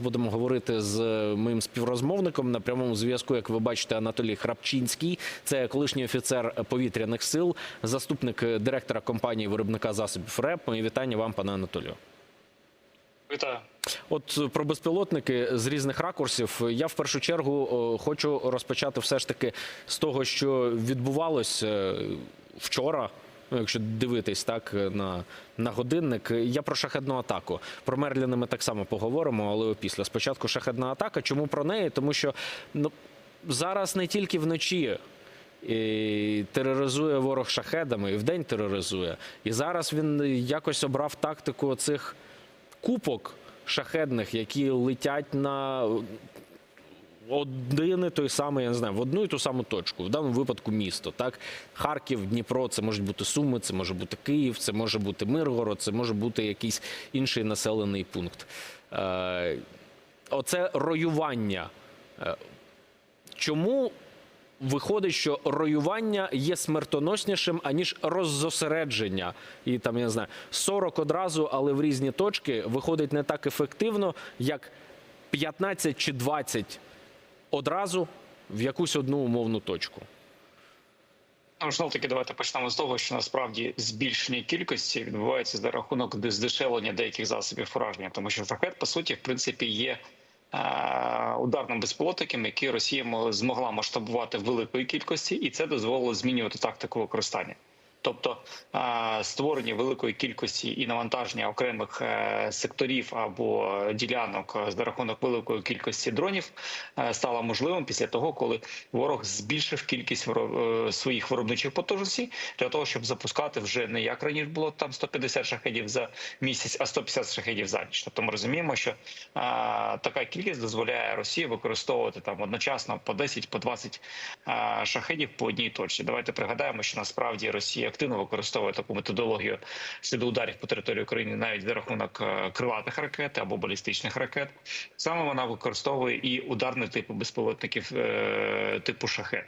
Будемо говорити з моїм співрозмовником на прямому зв'язку. Як ви бачите, Анатолій Храпчинський, це колишній офіцер повітряних сил, заступник директора компанії виробника засобів РЕП. Мої вітання вам, пане Анатолію. Вітаю. От про безпілотники з різних ракурсів. Я в першу чергу хочу розпочати все ж таки з того, що відбувалось е, вчора. Ну, якщо дивитись так на, на годинник, я про шахедну атаку. Про Мерліни ми так само поговоримо, але після спочатку шахедна атака. Чому про неї? Тому що ну зараз не тільки вночі. І тероризує ворог шахедами, і вдень тероризує. І зараз він якось обрав тактику цих купок шахедних, які летять на один і той самий, я не знаю, в одну і ту саму точку, в даному випадку місто. Так, Харків, Дніпро, це можуть бути Суми, це може бути Київ, це може бути Миргород, це може бути якийсь інший населений пункт. Е, оце роювання. Е, чому виходить, що роювання є смертоноснішим, аніж роззосередження. І там, я не знаю, 40 одразу, але в різні точки виходить не так ефективно, як 15 чи 20 одразу в якусь одну умовну точку. Ну, знов таки, давайте почнемо з того, що насправді збільшення кількості відбувається за рахунок здешевлення деяких засобів ураження, тому що шахет, по суті, в принципі, є е, ударним безпілотником, який Росія мо- змогла масштабувати в великої кількості, і це дозволило змінювати тактику використання. Тобто створення великої кількості і навантаження окремих е, секторів або ділянок е, за рахунок великої кількості дронів е, стало можливим після того, коли ворог збільшив кількість своїх виробничих потужностей для того, щоб запускати вже не як раніше було там 150 шахедів за місяць, а 150 шахедів за ніч. Тобто ми розуміємо, що така кількість дозволяє Росії використовувати там одночасно по 10, по 20 е, шахедів по одній точці. Давайте пригадаємо, що насправді Росія активно використовує таку методологію щодо ударів по території України навіть за рахунок е, крилатих ракет або балістичних ракет. Саме вона використовує і ударні типи безпілотників е, типу шахет.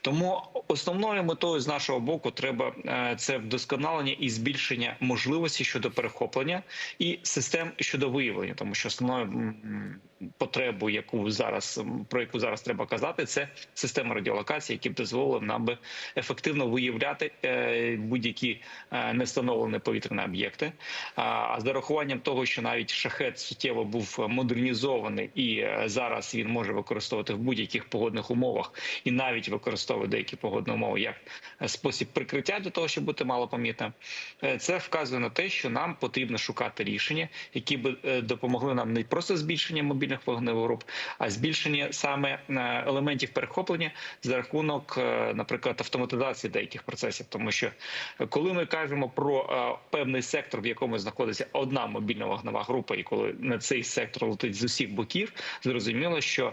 Тому основною метою з нашого боку треба е, це вдосконалення і збільшення можливості щодо перехоплення і систем щодо виявлення, тому що основною м, потребою, яку зараз про яку зараз треба казати, це система радіолокації, які б дозволили нам би ефективно виявляти будь-які е, невстановлені повітряні об'єкти. А з зарахуванням того, що навіть шахет суттєво був модернізований, і е, зараз він може використовувати в будь-яких погодних умовах, і навіть використовує деякі погодні умови як е, спосіб прикриття для того, щоб бути малопомітним. Це вказує на те, що нам потрібно шукати рішення, які б е, допомогли нам не просто збільшення мобільних вогневих груп, а збільшення саме елементів перехоплення за рахунок, наприклад, автоматизації деяких процесів, тому що коли ми кажемо про е, певний сектор, в якому знаходиться одна мобільна вогнева група, і коли на цей сектор летить з усіх боків, зрозуміло, що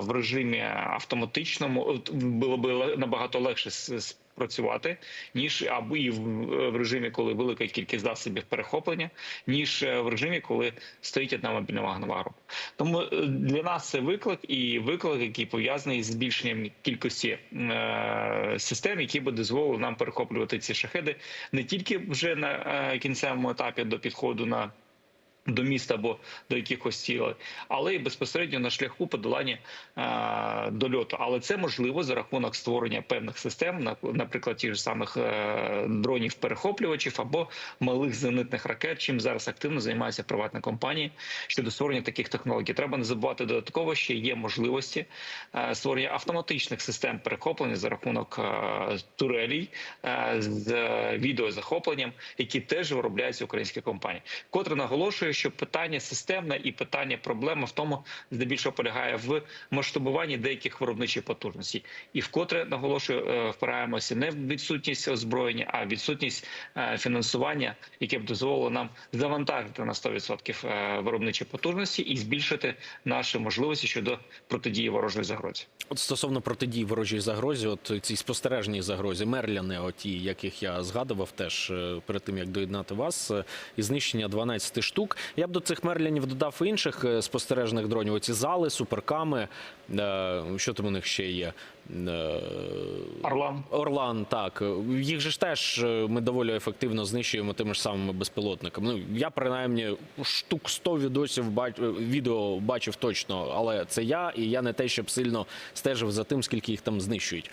в режимі автоматичному було б набагато легше с- працювати, ніж або і в, режимі, коли велика кількість засобів перехоплення, ніж е, в режимі, коли стоїть одна мобільна група. Тому е, для нас це виклик і виклик, який пов'язаний з збільшенням кількості е, систем, які би дозволили нам перехоплювати ці шахеди не тільки вже на кінцевому етапі до підходу на до міста або до якихось цілей, але і безпосередньо на шляху подолання е, дольоту. Але це можливо за рахунок створення певних систем, на- наприклад, ті ж самих е, дронів перехоплювачів або малих зенитних ракет, чим зараз активно займаються приватні компанії щодо створення таких технологій. Треба не забувати додатково, що є можливості е, створення автоматичних систем перехоплення за рахунок е, турелей е, з е, відеозахопленням, які теж виробляються українські компанії. Котре наголошує, що питання системне і питання проблема в тому, здебільшого полягає в масштабуванні деяких виробничих потужностей, і вкотре наголошую, е, впираємося не в відсутність озброєння, а в відсутність е, фінансування, яке б дозволило нам завантажити на 100% е, виробничі потужності і збільшити наші можливості щодо протидії ворожої загрозі. От стосовно протидії ворожій загрозі, от цій спостережній загрозі, мерляни, оті, яких я згадував теж перед тим як доєднати вас, і знищення 12 штук. Я б до цих Мерлінів додав інших е, спостережних дронів. Оці зали, суперками. е, Що там у них ще є? Е, Орлан. Орлан, так. Їх же ж теж ми доволі ефективно знищуємо тими ж самими безпілотниками. Ну, я принаймні штук 100 відосів бач... відео бачив точно, але це я, і я не те, щоб сильно стежив за тим, скільки їх там знищують.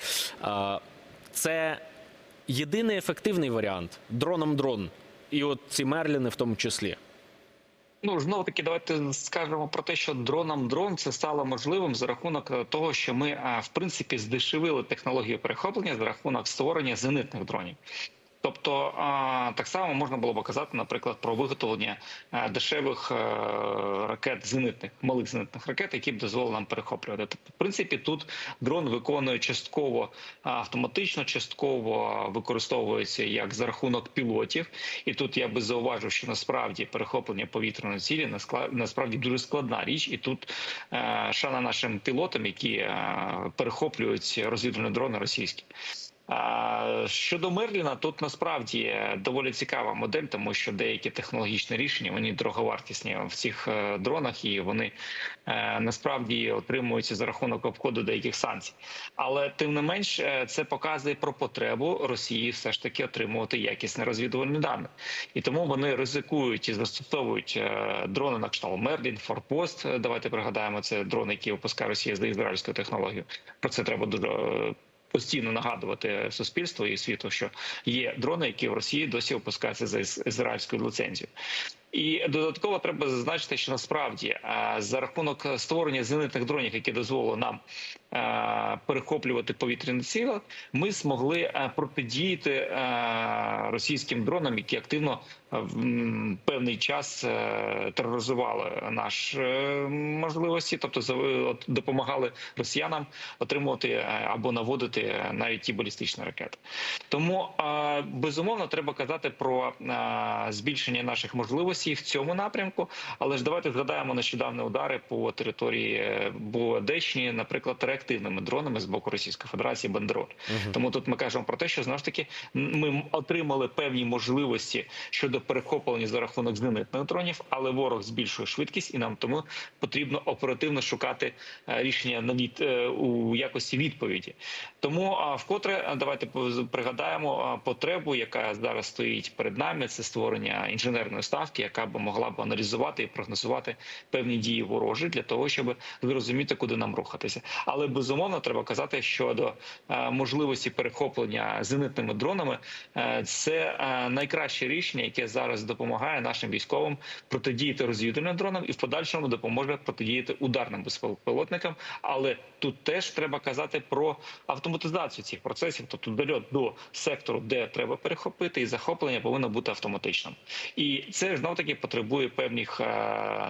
Це єдиний ефективний варіант дроном дрон. І от ці Мерліни в тому числі. Ну знову таки, давайте скажемо про те, що дроном дрон це стало можливим за рахунок е, того, що ми е, в принципі здешевили технологію перехоплення за рахунок створення зенитних дронів. Тобто так само можна було б казати, наприклад, про виготовлення е, дешевих е, ракет зенитних, малих зенитних ракет, які б дозволили нам перехоплювати. Тобто, в принципі, тут дрон виконує частково автоматично, частково використовується як за рахунок пілотів. І тут я би зауважив, що насправді перехоплення повітряної цілі насправді дуже складна річ, і тут е, шана нашим пілотам, які е, перехоплюють розвідувальні дрони російські. Щодо Мерліна, тут насправді доволі цікава модель, тому що деякі технологічні рішення вони дороговартісні в цих е, дронах, і вони е, насправді отримуються за рахунок обходу деяких санкцій. Але тим не менш, е, це показує про потребу Росії все ж таки отримувати якісне розвідувальні дані, і тому вони ризикують і застосовують дрони на кшталт Мерлін, Форпост. Давайте пригадаємо, це дрони, які випускає Росія за ізраїльською технологією. Про це треба дуже. Постійно нагадувати суспільству і світу, що є дрони, які в Росії досі опускаються за ізраїльською ліцензією. І додатково треба зазначити, що насправді е, за рахунок створення зенитних дронів, які дозволили нам е, перехоплювати повітряні сили, ми змогли е, протидіяти російським дронам, які активно в певний час тероризували наші можливості, тобто допомагали росіянам отримувати або наводити навіть ті балістичні ракети. Тому безумовно треба казати про збільшення наших можливостей в цьому напрямку. Але ж давайте згадаємо нещодавні удари по території е, Одещині, наприклад, реактивними дронами з боку Російської Федерації Бандероль. Тому тут ми кажемо про те, що знову ж таки ми отримали певні можливості щодо перехоплення за рахунок зенитних дронів, але ворог збільшує швидкість, і нам тому потрібно оперативно шукати е, рішення на від е, у якості відповіді. Тому вкотре давайте пригадаємо потребу, яка зараз стоїть перед нами. Це створення інженерної ставки, яка б могла б аналізувати і прогнозувати певні дії ворожі для того, щоб зрозуміти, куди нам рухатися. Але безумовно треба казати щодо е, можливості перехоплення зенитними дронами. е, Це е, найкраще рішення, яке зараз допомагає нашим військовим протидіяти розвідувальним дронам і в подальшому допоможе протидіяти ударним безпілотникам. Але тут теж треба казати про автоматизацію цих процесів, тобто дольот до сектору, де треба перехопити, і захоплення повинно бути автоматичним. І це знов таки потребує певних е,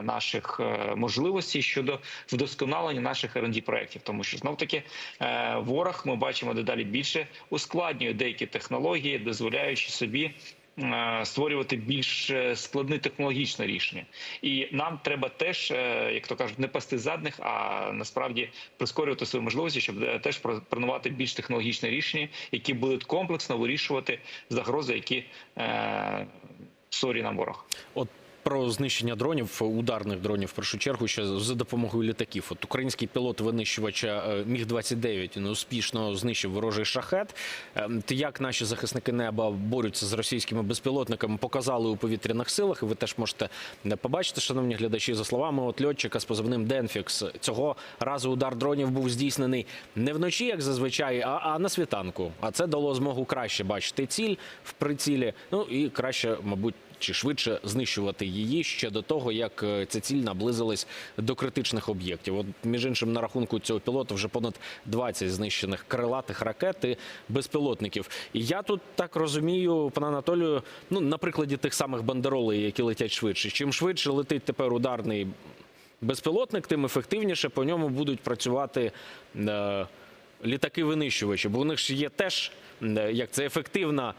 наших е, можливостей щодо вдосконалення наших R&D проєктів, тому що знов таки е, ворог ми бачимо дедалі більше ускладнює деякі технології, дозволяючи собі. Створювати більш складне технологічне рішення, і нам треба теж, як то кажуть, не пасти задних, а насправді прискорювати свої можливості, щоб теж пропонувати більш технологічне рішення, які будуть комплексно вирішувати загрози, які е, на ворог. От про знищення дронів, ударних дронів, в першу чергу, ще за допомогою літаків. От український пілот винищувача е, Міг 29 успішно знищив ворожий шахет. Ем, як наші захисники неба борються з російськими безпілотниками, показали у повітряних силах. Ви теж можете е, побачити, шановні глядачі, за словами от льотчика з позивним Денфікс. Цього разу удар дронів був здійснений не вночі, як зазвичай, а, а на світанку. А це дало змогу краще бачити ціль в прицілі. Ну і краще, мабуть. Чи швидше знищувати її ще до того, як е, ця ціль наблизилась до критичних об'єктів? От між іншим, на рахунку цього пілота вже понад 20 знищених крилатих ракет і безпілотників. І я тут так розумію, пане Анатолію, ну на прикладі тих самих бандеролей, які летять швидше. Чим швидше летить тепер ударний безпілотник, тим ефективніше по ньому будуть працювати. Е, Літаки-винищувачі, бо у них ж є теж е, як це ефективна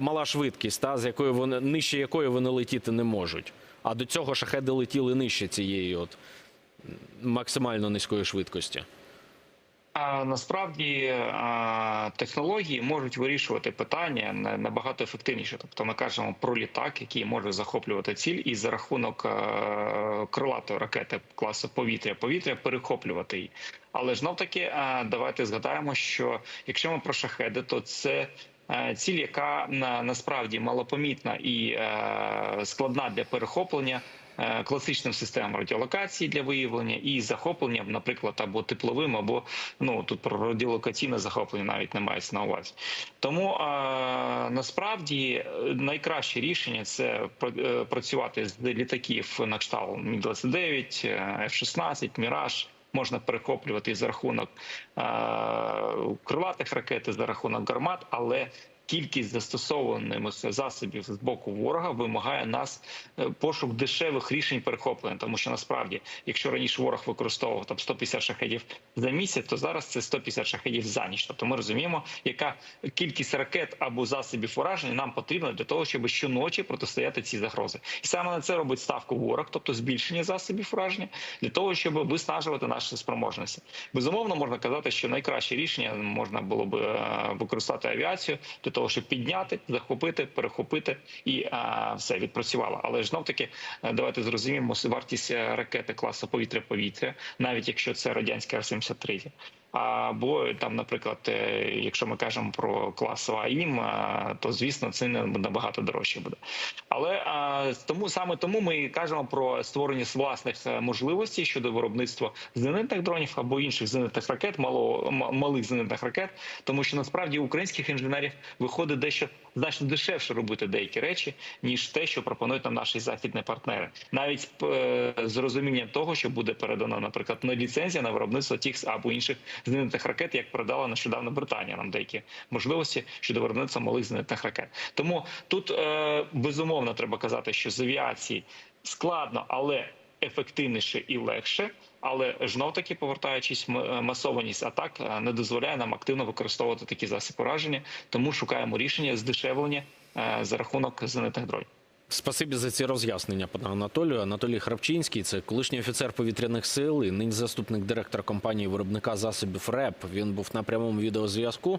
мала швидкість, та з якою вони нижче якої вони летіти не можуть. А до цього шахеди летіли нижче цієї от максимально низької швидкості. А насправді технології можуть вирішувати питання набагато ефективніше. Тобто ми кажемо про літак, який може захоплювати ціль, і за рахунок е, крилатої ракети класу повітря-повітря перехоплювати її. Але знов таки е, давайте згадаємо, що якщо ми про шахеди, то це ціль, яка на, насправді малопомітна і е, складна для перехоплення е, класичним системам радіолокації для виявлення і захопленням, наприклад, або тепловим, або ну тут про радіолокаційне захоплення навіть не мається на увазі. Тому е, насправді е, найкраще рішення це пр- е, працювати з літаків на кшталт Мі 29 F-16, Міраж. Можна перехоплювати за рахунок крилатих ракет, за рахунок гармат, але кількість застосованих засобів з боку ворога вимагає нас е, пошук дешевих рішень перехоплення. Тому що насправді, якщо раніше ворог використовував там 150 шахедів за місяць, то зараз це 150 шахедів за ніч. Тобто ми розуміємо, яка кількість ракет або засобів ураження нам потрібна для того, щоб щоночі протистояти ці загрози. І саме на це робить ставку ворог, тобто збільшення засобів ураження, для того, щоб виснажувати наші спроможності. Безумовно, можна казати, що найкраще рішення можна було б е, використати авіацію для щоб підняти, захопити, перехопити і а, все відпрацювало. Але ж знов таки, е, давайте зрозуміємо вартість е, ракети класу повітря-повітря, навіть якщо це радянська Р-73. Або там, наприклад, е, якщо ми кажемо про клас АІМ, е, то звісно це не набагато дорожче буде. Але е, тому саме тому ми кажемо про створення власних можливостей щодо виробництва зенитних дронів або інших зенитних ракет, мало малих зенитних ракет, тому що насправді українських інженерів виходить дещо значно дешевше робити деякі речі, ніж те, що пропонують нам наші західні партнери, навіть з розумінням того, що буде передано, наприклад, на ліцензія на виробництво тих або інших зенитних ракет, як передала нещодавно Британія нам деякі можливості щодо виробництва малих зенитних ракет. Тому тут е, безумовно треба казати, що з авіації складно, але ефективніше і легше. Але знов таки повертаючись, е, масованість атак е, не дозволяє нам активно використовувати такі засоби ураження, тому шукаємо рішення здешевлення е, за рахунок зенитних дронів. Спасибі за ці роз'яснення, пане Анатолію. Анатолій Храпчинський, це колишній офіцер повітряних сил і нині заступник директора компанії виробника засобів РЕП. Він був на прямому відеозв'язку.